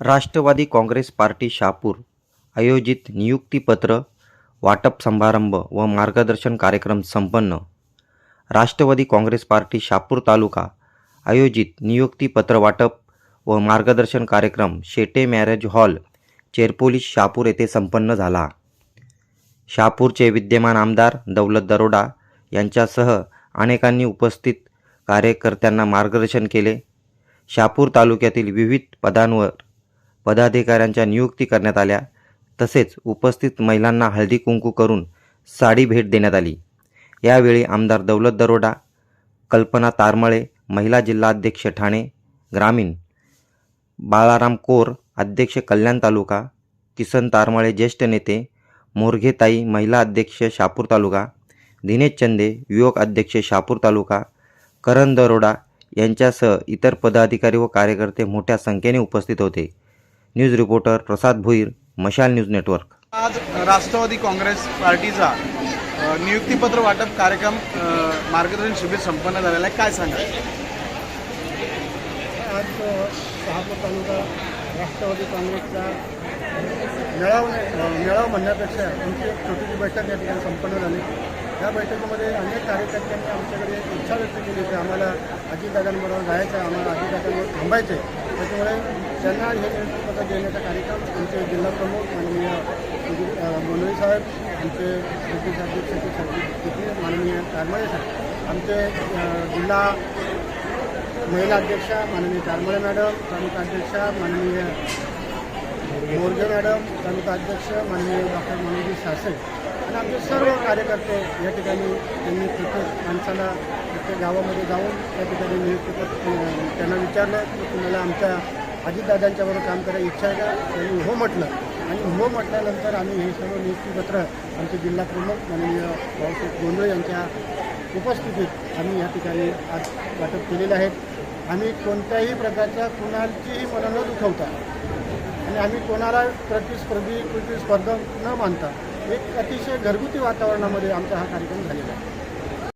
Rashtrawadi Congress party Shahapur. आयोजित नियुक्तीपत्र वाटप समारंभ व मार्गदर्शन कार्यक्रम संपन्न. राष्ट्रवादी काँग्रेस पार्टी शहापूर तालुका आयोजित नियुक्तीपत्र वाटप व मार्गदर्शन कार्यक्रम शेटे मॅरेज हॉल चेरपोलीस शहापूर येथे संपन्न झाला. शहापूरचे विद्यमान आमदार दौलत दरोडा यांच्यासह अनेकांनी उपस्थित कार्यकर्त्यांना मार्गदर्शन केले. शहापूर तालुक्यातील विविध पदांवर पदाधिकाऱ्यांच्या नियुक्ती करण्यात आल्या. तसेच उपस्थित महिलांना हळदी कुंकू करून साडी भेट देण्यात आली. यावेळी आमदार दौलत दरोडा कल्पना तारमळे महिला जिल्हाध्यक्ष ठाणे ग्रामीण बाळाराम कोर अध्यक्ष कल्याण तालुका किसन तारमळे ज्येष्ठ नेते मोरघेताई महिला अध्यक्ष शापूर तालुका दिनेश चंदे युवक अध्यक्ष शापूर तालुका करण दरोडा यांच्यासह इतर पदाधिकारी व कार्यकर्ते मोठ्या संख्येने उपस्थित होते. न्यूज रिपोर्टर प्रसाद भोईर मशाल न्यूज नेटवर्क. आज राष्ट्रवादी काँग्रेस पार्टीचा नियुक्तीपत्र वाटप कार्यक्रम मार्गदर्शन शिबिर संपन्न झालेला आहे. काय सांगा आज शहापूर तालुका राष्ट्रवादी काँग्रेसचा मेळाव मेळाव म्हणण्यापेक्षा आमची एक छोटीशी बैठक या ठिकाणी संपन्न झाली. या बैठकीमध्ये अनेक कार्यकर्त्यांनी आमच्याकडे इच्छा व्यक्त केली की आम्हाला अजितदादांबरोबर जायचं आहे आम्हाला अजितदादांबरोबर थांबायचं आहे. त्याच्यामुळे त्यांना हे नियुक्तीपत्र देण्याचा कार्यक्रम आमचे जिल्हाप्रमुख माननीय मंडळी साहेब आमचे ब्रिटिश अध्यक्ष तिथे माननीय कारमळे साहेब आमचे जिल्हा महिला अध्यक्षा माननीय कारमळे मॅडम तालुका अध्यक्षा माननीय मोरगे मॅडम तालुका अध्यक्ष माननीय डॉक्टर मनोजी सासे आणि आमचे सर्व कार्यकर्ते या ठिकाणी त्यांनी प्रत्येक माणसाला प्रत्येक गावामध्ये जाऊन त्या ठिकाणी नियुक्त त्यांना विचारलं की तुम्हाला आमच्या अजितदादांच्याबरोबर काम करायची इच्छा आहे का? त्यांनी हो म्हटलं. आणि हो म्हटल्यानंतर आम्ही हे सर्व नियुक्तीपत्र आमचे जिल्हा प्रमुख माननीय भाऊसाहेब गोंधळे यांच्या उपस्थितीत आम्ही या ठिकाणी आज वाटप केलेले आहेत. आम्ही कोणत्याही प्रकारच्या कुणाचीही मनं न दुखवता आणि आम्ही कोणाला प्रतिस्पर्धी प्रतिस्पर्धा न मानता एक अतिशय घरगुती वातावरणामध्ये आमचा हा कार्यक्रम झालेला आहे.